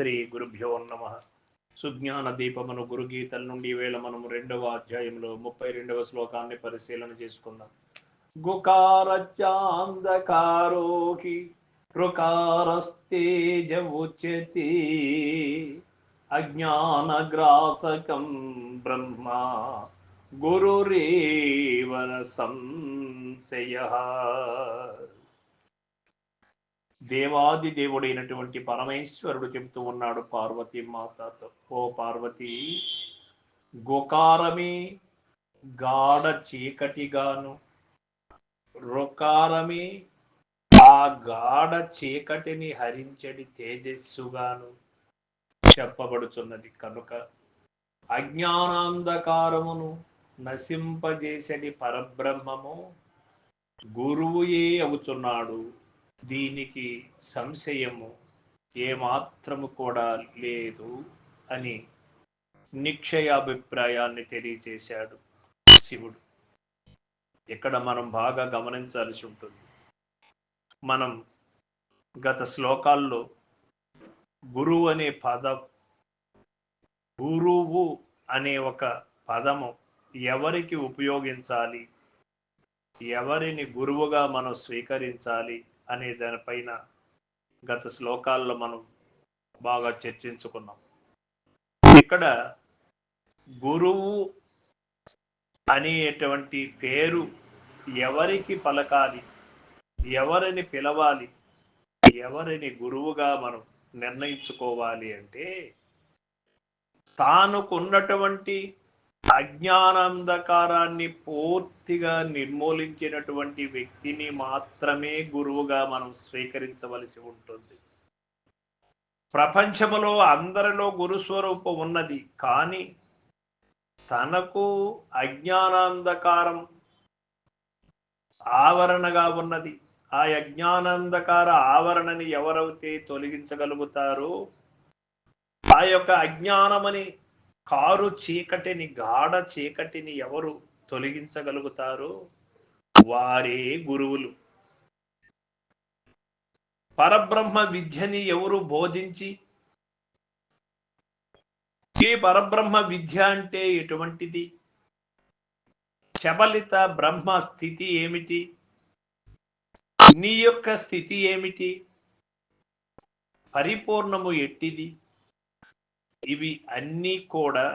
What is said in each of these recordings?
శ్రీ గురుభ్యో నమ. సుజ్ఞాన దీపమును గురుగీతల నుండి వేళ మనము రెండవ అధ్యాయంలో ముప్పై రెండవ శ్లోకాన్ని పరిశీలన చేసుకుందాం. గుకారచాందకారోహి రుకారస్తేజ అజ్ఞానగ్రాసకం బ్రహ్మ గురురేవర సంశయ. దేవాది దేవుడైనటువంటి పరమేశ్వరుడు చెబుతూ ఉన్నాడు పార్వతీ మాతతో. ఓ పార్వతి గోకారమే గాఢ చీకటిగాను రుకారమే ఆ గాఢ చీకటిని హరించడి తేజస్సుగాను చెప్పబడుచున్నది. కనుక అజ్ఞానాంధకారమును నశింపజేసడి పరబ్రహ్మము గురువుయే అవుతున్నాడు దీనికి సంశయము ఏమాత్రము కూడా లేదు అని నిక్షయాభిప్రాయాన్ని తెలియజేశాడు శివుడు. ఇక్కడ మనం బాగా గమనించాల్సి ఉంటుంది. మనం గత శ్లోకాల్లో గురువు అనే పదం గురువు అనే ఒక పదము ఎవరికి ఉపయోగించాలి? ఎవరిని గురువుగా మనం స్వీకరించాలి? అనే దానిపైన గత శ్లోకాల్లో మనం బాగా చర్చించుకున్నాం. ఇక్కడ గురువు అనేటువంటి పేరు ఎవరికి పలకాలి ఎవరిని పిలవాలి ఎవరిని గురువుగా మనం నిర్ణయించుకోవాలి అంటే తానుకున్నటువంటి అజ్ఞానాంధకారాన్ని పూర్తిగా నిర్మూలించినటువంటి వ్యక్తిని మాత్రమే గురువుగా మనం స్వీకరించవలసి ఉంటుంది. ప్రపంచములో అందరిలో గురుస్వరూపం ఉన్నది కానీ తనకు అజ్ఞానాంధకారం ఆవరణగా ఉన్నది. ఆ అజ్ఞానాంధకార ఆవరణని ఎవరైతే తొలగించగలుగుతారో ఆ యొక్క అజ్ఞానమని కారు చీకటిని గాఢ చీకటిని ఎవరు తొలగించగలుగుతారు వారే గురువులు. పరబ్రహ్మ విద్యని ఎవరు బోధించి? ఈ పరబ్రహ్మ విద్య అంటే ఎటువంటిది? చబలిత బ్రహ్మ స్థితి ఏమిటి? నీ యొక్క స్థితి ఏమిటి? పరిపూర్ణము ఎట్టిది? ఇవి అన్నీ కూడా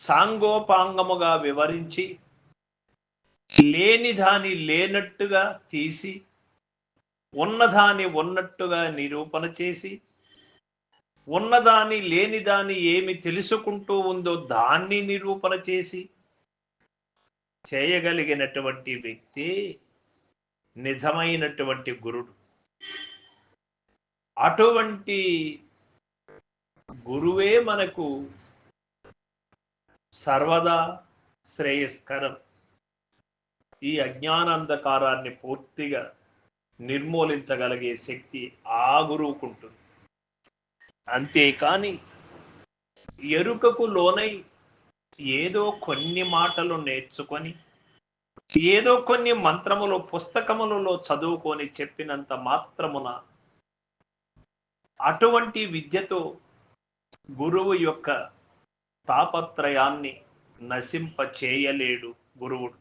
సాంగోపాంగముగా వివరించి లేని దాని లేనట్టుగా తీసి ఉన్నదాని ఉన్నట్టుగా నిరూపణ చేసి ఉన్నదాని లేని దాని ఏమి తెలుసుకుంటూ ఉందో దాన్ని నిరూపణ చేసి చేయగలిగినటువంటి వ్యక్తి నిజమైనటువంటి గురుడు. అటువంటి గురువే మనకు సర్వదా శ్రేయస్కరం. ఈ అజ్ఞానాంధకారాన్ని పూర్తిగా నిర్మూలించగలిగే శక్తి ఆ గురువుకుంటుంది అంతేకాని ఎరుకకు లోనై ఏదో కొన్ని మాటలు నేర్చుకొని ఏదో కొన్ని మంత్రములు పుస్తకములలో చదువుకొని చెప్పినంత మాత్రమున అటువంటి విద్యతో గురువు యొక్క తాపత్రయాన్ని నశింప చేయలేడు గురువుడు.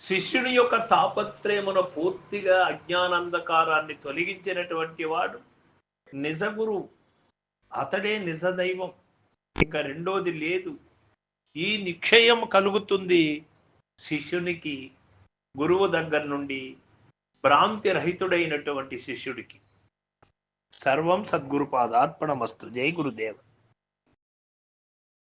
శిష్యుడి యొక్క తాపత్రయమును పూర్తిగా అజ్ఞానంధకారాన్ని తొలగించినటువంటి వాడు నిజ గురువు. అతడే నిజ దైవం. ఇంకా రెండోది లేదు. ఈ నిక్షయం కలుగుతుంది శిష్యునికి గురువు దగ్గర నుండి భ్రాంతి రహితుడైనటువంటి శిష్యుడికి. சர்வம் சத்குரு பாதார்ப்பணமஸ்து ஜெய் குருதேவ்.